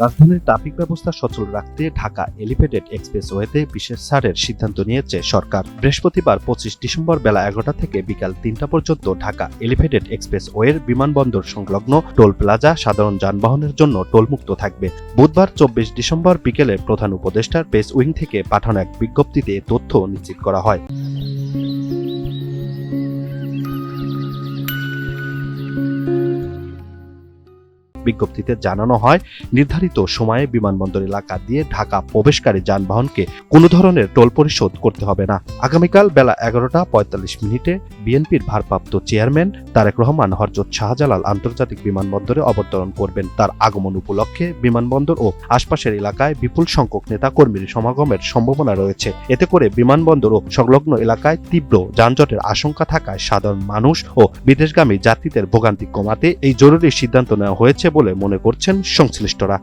রাজধানীর ট্রাফিক ব্যবস্থা সচল রাখতে ঢাকা এলিভেটেড এক্সপ্রেসওয়েতে বিশেষ ছাড়ের সিদ্ধান্ত নিয়েছে সরকার। বৃহস্পতিবার পঁচিশ ডিসেম্বর বেলা এগারোটা থেকে বিকাল তিনটা পর্যন্ত ঢাকা এলিভেটেড এক্সপ্রেসওয়ের বিমানবন্দর সংলগ্ন টোল প্লাজা সাধারণ যানবাহনের জন্য টোলমুক্ত থাকবে। বুধবার চব্বিশ ডিসেম্বর বিকেলে প্রধান উপদেষ্টার প্রেস উইং থেকে পাঠানো এক বিজ্ঞপ্তিতে তথ্য নিশ্চিত করা হয়। বিজ্ঞপ্তিতে জানানো হয়, নির্ধারিত সময়ে বিমানবন্দর এলাকা দিয়ে ঢাকা প্রবেশকারী যানবাহনকে কোনো ধরনের টোল পরিশোধ করতে হবে না। আগামীকাল বেলা এগারোটা পঁয়তাল্লিশ মিনিটে বিএনপির ভারপ্রাপ্ত চেয়ারম্যান তারেক রহমান, হরজত শাহজালাল আন্তর্জাতিক বিমানবন্দরে অবতরণ করবেন। তার আগমন উপলক্ষে বিমানবন্দর ও আশপাশের এলাকায় বিপুল সংখ্যক নেতাকর্মীর সমাগমের সম্ভাবনা রয়েছে। এতে করে বিমানবন্দর ও সংলগ্ন এলাকায় তীব্র যানজটের আশঙ্কা থাকায় সাধারণ মানুষ ও বিদেশগামী যাত্রীদের ভোগান্তি কমাতে এই জরুরি সিদ্ধান্ত নেওয়া হয়েছে বলে মনে করছেন সংশ্লিষ্টরা।